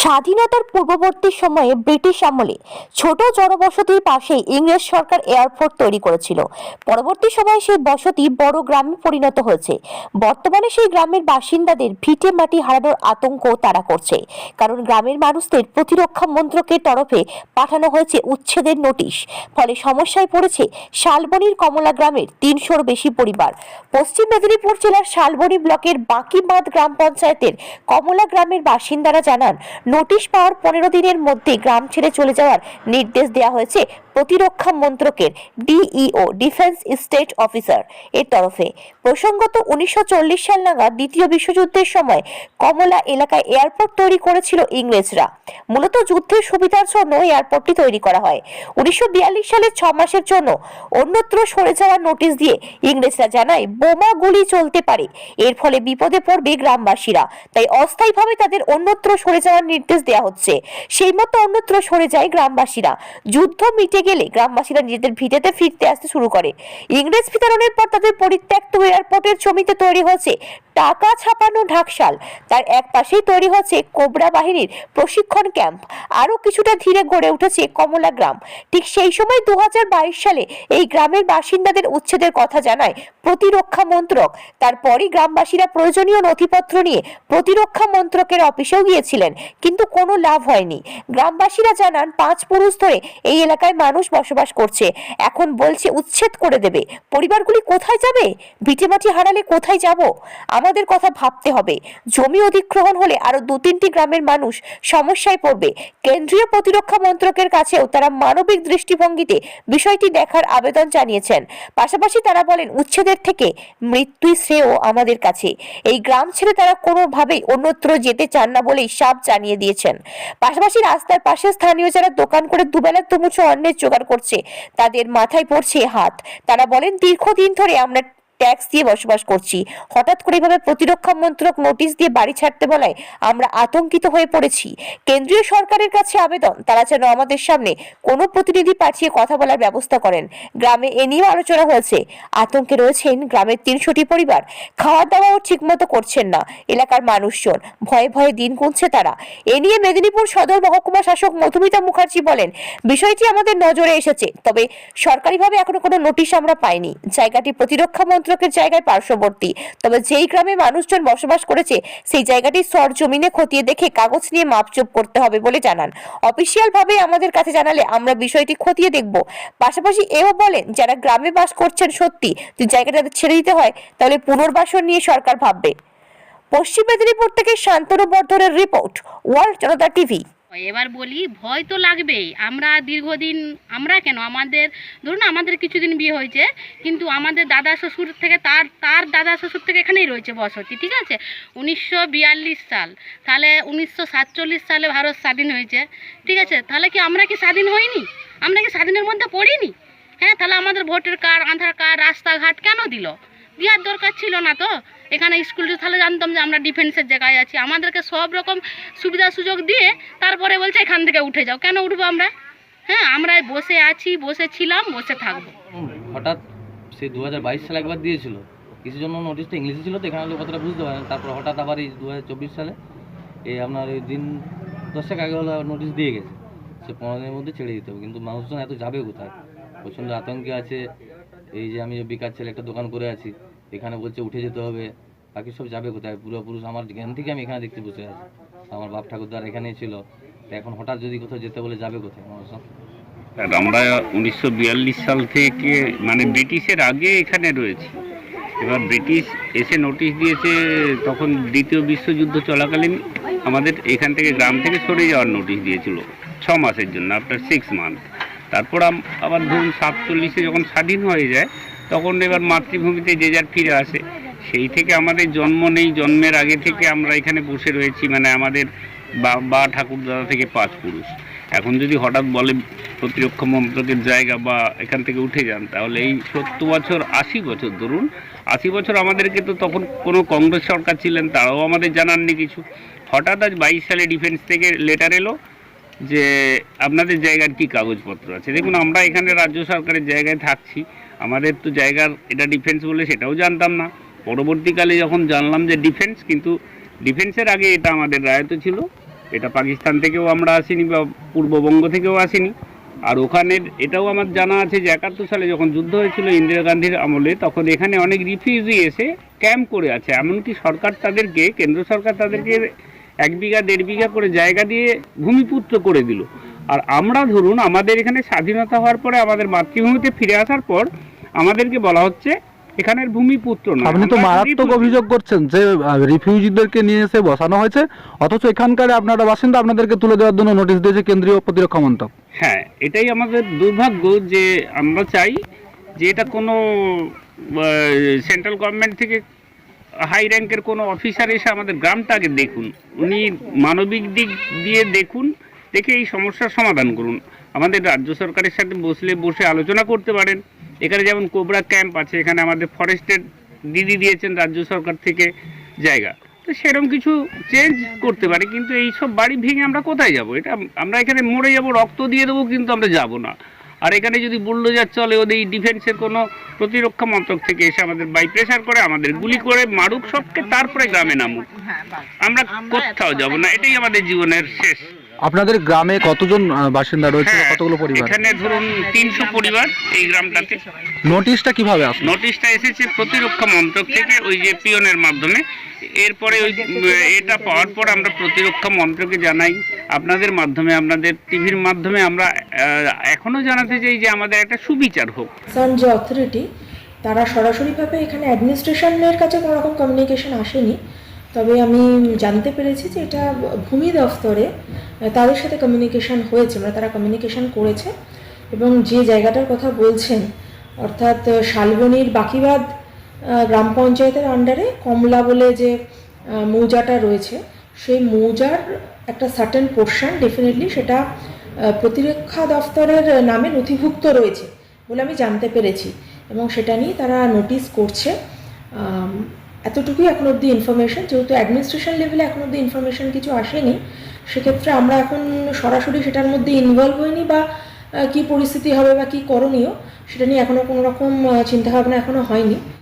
স্বাধীনতার পূর্ববর্তী সময়ে ব্রিটিশ আমলে ছোট জনবসতির পাশেই ইংরেজ সরকার এয়ারপোর্ট তৈরি করেছিল। পরবর্তী সময়ে সেই বসতি বড় গ্রামে পরিণত হয়েছে। বর্তমানে সেই গ্রামের বাসিন্দাদের ভিটে মাটি হারানোর আতঙ্ক তারা করছে। কারণ গ্রামের মানুষদের প্রতিরক্ষা মন্ত্রকের তরফে পাঠানো হয়েছে উচ্ছেদের নোটিশ। ফলে সমস্যায় পড়েছে শালবনির কমলা গ্রামের তিনশোর বেশি পরিবার। পশ্চিম মেদিনীপুর জেলার শালবনি ব্লকের বাঁকিবাঁধ গ্রাম পঞ্চায়েতের কমলা গ্রামের বাসিন্দারা জানান নোটিশ পাওয়ার পনেরো দিনের মধ্যে গ্রাম ছেড়ে চলে যাওয়ার নির্দেশ দেওয়া হয়েছে প্রতিরক্ষা মন্ত্রকের ডিইও, ডিফেন্স স্টেট অফিসার এর তরফে। প্রসঙ্গত উনিশশো চল্লিশ সাল নাগাদ দ্বিতীয় বিশ্বযুদ্ধের সময় কমলা এলাকায় এয়ারপোর্ট তৈরি করেছিল ইংরেজরা। মূলত যুদ্ধের সুবিধার জন্য এয়ারপোর্টটি তৈরি করা হয়। উনিশশো সালের ছ মাসের জন্য অন্যত্র সরে যাওয়ার নোটিশ দিয়ে ইংরেজরা জানায়, বোমা গুলি চলতে পারে। এর ফলে বিপদে পড়বে গ্রামবাসীরা। তাই অস্থায়ীভাবে তাদের অন্যত্র সরে যাওয়ার নির্দেশ দেওয়া হচ্ছে। সেই মতো অন্যত্র সরে যায় গ্রামবাসীরা। যুদ্ধ মিটে গেলে গ্রামবাসীরা নিজেদের ভিটেতে ফিরতে আসতে শুরু করে। ইংরেজ বিতরণের পর তাদের পরিত্যক্ত এয়ারপোর্টের জমিতে তৈরি হয়েছে টাকা ছাপানো ঢাকশাল। তার এক পাশেই তৈরি হচ্ছে কোবরা বাহিনীর প্রশিক্ষণ ক্যাম্প। আরও কিছুটা ধীরে গড়ে উঠেছে কমলা গ্রাম। ঠিক সেই সময় দু হাজার বাইশ সালে এই গ্রামের বাসিন্দাদের উচ্ছেদের কথা জানায় প্রতিরক্ষা মন্ত্রক। তারপরই গ্রামবাসীরা প্রয়োজনীয় নথিপত্র নিয়ে প্রতিরক্ষা মন্ত্রকের অফিসেও গিয়েছিলেন। কিন্তু কোনো লাভ হয়নি। গ্রামবাসীরা জানান, পাঁচ পুরুষ ধরে এই এলাকায় মানুষ বসবাস করছে। এখন বলছে উচ্ছেদ করে দেবে। পরিবারগুলি কোথায় যাবে? ভিটেমাটি হারালে কোথায় যাব? আমাদের কথা ভাবতে হবে। জমি অধিগ্রহণ হলে আরও দু তিনটি গ্রামের মানুষ সমস্যায় পড়বে। কেন্দ্রীয় প্রতিরক্ষা মন্ত্রকের কাছেও তারা মানবিক দৃষ্টিভঙ্গিতে বিষয়টি দেখার আবেদন জানিয়েছেন। পাশাপাশি তারা বলেন, উচ্ছেদের থেকে মৃত্যুই শ্রেয় আমাদের কাছে। এই গ্রাম ছেড়ে তারা কোনোভাবেই অন্যত্র যেতে চান না বলেই সাপ জানিয়ে দিয়েছেন। পাশাপাশি রাস্তার পাশে স্থানীয় যারা দোকান করে দুবেলা তুমুচ অন্যের জোগাড় করছে, তাদের মাথায় পড়ছে হাত। তারা বলেন, দীর্ঘদিন ধরে আমরা ট্যাক্স দিয়ে বসবাস করছি। হঠাৎ করে এভাবে প্রতিরক্ষা মন্ত্রক নোটিশ দিয়ে বাড়ি ছাড়তে বলায় আমরা আতঙ্কিত হয়ে পড়েছি। কেন্দ্রীয় সরকারের কাছে আবেদন, তারা যেন আমাদের সামনে কোনো প্রতিনিধি পাঠিয়ে কথা বলার ব্যবস্থা করেন। গ্রামে এ নিয়েও আলোচনা হয়েছে। আতঙ্কে রয়েছেন গ্রামের তিনশোটি পরিবার। খাওয়া দাওয়াও ঠিকমতো করছেন না এলাকার মানুষজন। ভয়ে ভয়ে দিন গুনছে তারা। এ নিয়ে মেদিনীপুর সদর মহকুমা শাসক মধুমিতা মুখার্জি বলেন, বিষয়টি আমাদের নজরে এসেছে, তবে সরকারিভাবে এখনও কোনো নোটিশ আমরা পাইনি। জায়গাটি প্রতিরক্ষা মন্ত্রকের জায়গায় পার্শ্ববর্তী। তবে যেই গ্রামে মানুষজন বসবাস করেছে, সেই জায়গাটি সর জমিনে খতিয়ে দেখে কাগজ নিয়ে মাপচুপ করতে হবে বলে জানান। অফিসিয়াল ভাবে আমাদের কাছে জানালে আমরা বিষয়টি খতিয়ে দেখব। পাশাপাশি এও বলেন, যারা গ্রামে বাস করছেন সত্যি, যদি জায়গাটা ছেড়ে দিতে হয়, তাহলে পুনর্বাসন নিয়ে সরকার ভাববে। পশ্চিম মেদিনীপুর থেকে শান্তনু বর্ধনের রিপোর্ট, ওয়ার্ল্ড জনতা টিভি। এবার বলি, ভয় তো লাগবেই। আমরা দীর্ঘদিন, আমরা কেন? আমাদের, ধরুন আমাদের কিছুদিন বিয়ে হয়েছে, কিন্তু আমাদের দাদা শ্বশুর থেকে তার তার দাদা শ্বশুর থেকে এখানেই রয়েছে বসতি, ঠিক আছে? উনিশশো বিয়াল্লিশ সাল। তাহলে উনিশশো সাতচল্লিশ সালে ভারত স্বাধীন হয়েছে, ঠিক আছে? তাহলে কি আমরা কি স্বাধীন হইনি? আমরা কি স্বাধীনের মধ্যে পড়িনি? হ্যাঁ তাহলে আমাদের ভোটার কার্ড, আধার কার্ড, রাস্তাঘাট কেন দিল? দেওয়ার দরকার ছিল না তো। এখানে স্কুল তাহলে জানতাম যে আমরা ডিফেন্সের জায়গায় আছি। আমাদেরকে সব রকম সুবিধা সুযোগ দিয়ে তারপরে বলছে এখান থেকে উঠে যাও। কেন উঠবো আমরা? হ্যাঁ আমরা বসে আছি, বসে ছিলাম, বসে থাকব। হঠাৎ সে দু হাজার বাইশ সালে একবার দিয়েছিল। কিছু জন্য নোটিশটা ইংলিশে ছিল তো, এখানে কথাটা বুঝতে পারেন। তারপর হঠাৎ আবার এই দু হাজার চব্বিশ সালে এই আপনার এই দিন দশেক আগে হলো নোটিশ দিয়ে গেছে। সে পনেরো দিনের মধ্যে ছেড়ে দিতে হবে। কিন্তু মানুষজন এত যাবে কোথায়? প্রচণ্ড আতঙ্কে আছে। এই যে আমি বেকার ছেলে একটা দোকান করে আছি, এখানে বলছে উঠে যেতে হবে। বাকি সব যাবে কোথায়? পূর্বপুরুষ আমার জ্ঞান থেকে আমি এখানে দেখতে বসে আছি। আমার বাপ ঠাকুরদার এখানেই ছিল। এখন হঠাৎ যদি কোথাও যেতে বলে যাবে কোথায়? মানুষজন আর আমরা উনিশশো বিয়াল্লিশ সাল থেকে মানে ব্রিটিশের আগে এখানে রয়েছি। এবার ব্রিটিশ এসে নোটিশ দিয়েছে, তখন দ্বিতীয় বিশ্বযুদ্ধ চলাকালীন আমাদের এখান থেকে গ্রাম থেকে সরে যাওয়ার নোটিশ দিয়েছিল। ছ মাসের জন্য আফটার সিক্স মান্থ তারপর আবার ধরুন সাতচল্লিশে যখন স্বাধীন হয়ে যায়, তখন এবার মাতৃভূমিতে যে যার ফিরে আসে। সেই থেকে আমাদের জন্ম নেই, জন্মের আগে থেকে আমরা এখানে বসে রয়েছি মানে আমাদের বা ঠাকুর দাদা থেকে পাঁচ পুরুষ। এখন যদি হঠাৎ বলে প্রতিরক্ষা মন্ত্রকের জায়গা বা এখান থেকে উঠে যান, তাহলে এই সত্তর বছর, আশি বছর ধরুন, আশি বছর আমাদেরকে তো তখন কোনো কংগ্রেস সরকার ছিলেন, তারাও আমাদের জানাননি কিছু। হঠাৎ আজ বাইশ সালে ডিফেন্স থেকে লেটার এলো যে আপনাদের জায়গার কি কাগজপত্র আছে? দেখুন, আমরা এখানে রাজ্য সরকারের জায়গায় থাকছি। আমাদের তো জায়গার এটা ডিফেন্স বলে সেটাও জানতাম না। পরবর্তীকালে যখন জানলাম যে ডিফেন্স কিন্তু ডিফেন্সের আগে এটা আমাদের রায়ত ছিল। এটা পাকিস্তান থেকেও আমরা আসিনি বা পূর্ববঙ্গ থেকেও আসিনি। আর ওখানের এটাও আমার জানা আছে যে একাত্তর সালে যখন যুদ্ধ হয়েছিল ইন্দিরা গান্ধীর আমলে, তখন এখানে অনেক রিফিউজি এসে ক্যাম্প করে আছে। এমনকি সরকার তাদেরকে, কেন্দ্র সরকার তাদেরকে এক বিঘা দেড় বিঘা করে জায়গা দিয়ে ভূমিপুত্র করে দিল। আর আমরা ধরুন আমাদের এখানে স্বাধীনতা হওয়ার পরে আমাদের মাতৃভূমিতে ফিরে আসার পর আমাদেরকে বলা হচ্ছে এখানের ভূমিপুত্র নয়। আপনি তো মারাত্মক অভিযোগ করছেন যে রিফিউজিদেরকে নিয়ে এসে বসানো হয়েছে অথচ এখানকার আপনারা বাসিন্দা আপনাদেরকে তুলে দেওয়ার জন্য নোটিশ দিয়েছে কেন্দ্রীয় প্রতিরক্ষা মন্ত্রক। হ্যাঁ এটাই আমাদের দুর্ভাগ্য যে আমরা চাই যে এটা কোনো সেন্ট্রাল গভর্নমেন্ট থেকে হাই র্যাঙ্কের কোনো অফিসার এসে আমাদের গ্রামটাকে দেখুন। উনি মানবিক দিক দিয়ে দেখুন, দেখে এই সমস্যার সমাধান করুন। আমাদের রাজ্য সরকারের সাথে বসলে বসে আলোচনা করতে পারেন। এখানে যেমন কোবরা ক্যাম্প আছে, এখানে আমাদের ফরেস্টের দিদি দিয়েছেন রাজ্য সরকার থেকে জায়গা। তো সেরকম কিছু চেঞ্জ করতে পারে, কিন্তু এই সব বাড়ি ভেঙে আমরা কোথায় যাব? এটা আমরা এখানে মরে যাব, রক্ত দিয়ে দেবো, কিন্তু আমরা যাব না। আর এখানে যদি বুলডোজার চলে ওদের ডিফেন্সের কোনো প্রতিরক্ষা মন্ত্রক থেকে এসে আমাদের বাই প্রেশার করে আমাদের গুলি করে মারুক সবকে তারপরে গ্রামে নামুক। আমরা কোথাও যাব না এটাই আমাদের জীবনের শেষ। আপনাদের গ্রামে কতজন বাসিন্দা রয়েছে হ্যাঁ, কতগুলো পরিবার? এখানে ধরুন তিনশো পরিবার এই গ্রামটাতে। নোটিশটা কীভাবে আসলো? নোটিশটা এসেছে প্রতিরক্ষা মন্ত্রক থেকে ওই যে পিয়নের মাধ্যমে। এরপরে ওই এটা পাওয়ার পর আমরা প্রতিরক্ষা মন্ত্রকে জানাই। আপনাদের মাধ্যমে আপনাদের টিভির মাধ্যমে আমরা এখনও জানাতে চাই যে আমাদের একটা সুবিচার হোক। যে অথরিটি তারা সরাসরিভাবে এখানে অ্যাডমিনিস্ট্রেশনের কাছে কোনো রকম কমিউনিকেশন আসেনি। তবে আমি জানতে পেরেছি যে এটা ভূমি দফতরে তাদের সাথে কমিউনিকেশন হয়েছে মানে তারা কমিউনিকেশন করেছে। এবং যে জায়গাটার কথা বলছেন অর্থাৎ শালবনির বাকিবাদ গ্রাম পঞ্চায়েতের আন্ডারে কমলা বলে যে মৌজাটা রয়েছে, সেই মৌজার একটা সার্টেন পোর্শন ডেফিনেটলি সেটা প্রতিরক্ষা দফতরের নামে নথিভুক্ত রয়েছে বলে আমি জানতে পেরেছি এবং সেটা নিয়ে তারা নোটিশ করছে। এতটুকুই এখন অবধি ইনফরমেশন যেহেতু অ্যাডমিনিস্ট্রেশন লেভেলে এখন অবধি ইনফরমেশন কিছু আসেনি, সেক্ষেত্রে আমরা এখন সরাসরি সেটার মধ্যে ইনভলভ হইনি বা কি পরিস্থিতি হবে বা কী করণীয়, সেটা নিয়ে এখনও কোনো রকম চিন্তাভাবনা এখনও হয়নি।